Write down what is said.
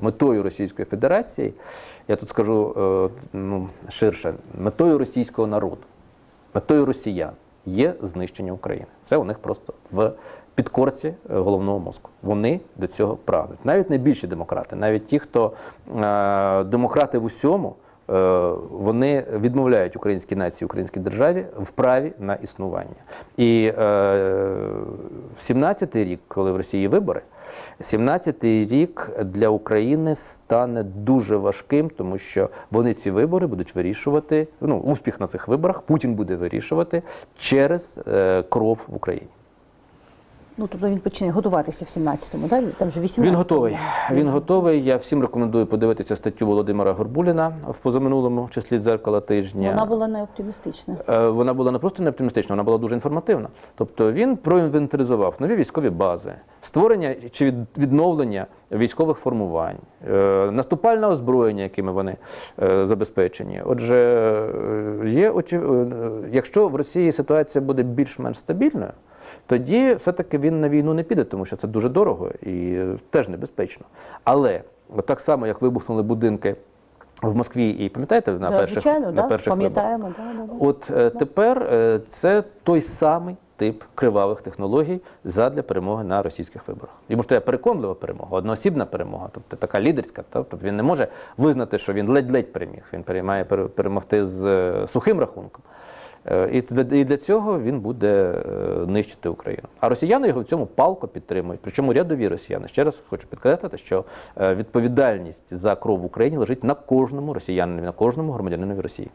метою Російської Федерації, я тут скажу е, ну, ширше, метою російського народу, метою росіян є знищення України. Це у них просто в підкорці е, головного мозку. Вони до цього прагнуть. Навіть найбільші демократи, навіть ті, хто е, демократи в усьому. е, Вони відмовляють українській нації, українській державі в праві на існування. І е, 17-й рік, коли в Росії вибори, 17-й рік для України стане дуже важким, тому що вони ці вибори будуть вирішувати. Ну, успіх на цих виборах Путін буде вирішувати через е, кров в Україні. Ну, тобто він почне готуватися в 17-му, так? Там же 18-му. Він готовий. Він готовий. Я всім рекомендую подивитися статтю Володимира Горбуліна в позаминулому числі дзеркала тижня. Вона була неоптимістична. Е, Вона була не просто не оптимістична, вона була дуже інформативна. Тобто він проінвентаризував нові військові бази, створення чи від- відновлення військових формувань, е, наступальне озброєння, якими вони е, забезпечені. Отже, є очі- якщо в Росії ситуація буде більш-менш стабільною. Тоді все-таки він на війну не піде, тому що це дуже дорого і е, теж небезпечно. Але так само, як вибухнули будинки в Москві, і пам'ятаєте, на Да, перших, звичайно, на да, перших пам'ятаємо. Да, да, да. От е, тепер е, це той самий тип кривавих технологій задля перемоги на російських виборах. Йому ж треба переконлива перемога, одноосібна перемога, тобто така лідерська. Тобто він не може визнати, що він ледь-ледь переміг. Він переймає пере- перемогти з сухим рахунком. Е, І для, цього він буде е, нищити Україну. А росіяни його в цьому палко підтримують. Причому рядові росіяни. Ще раз хочу підкреслити, що е, відповідальність за кров в Україні лежить на кожному росіянинові, на кожному громадянинові Росії.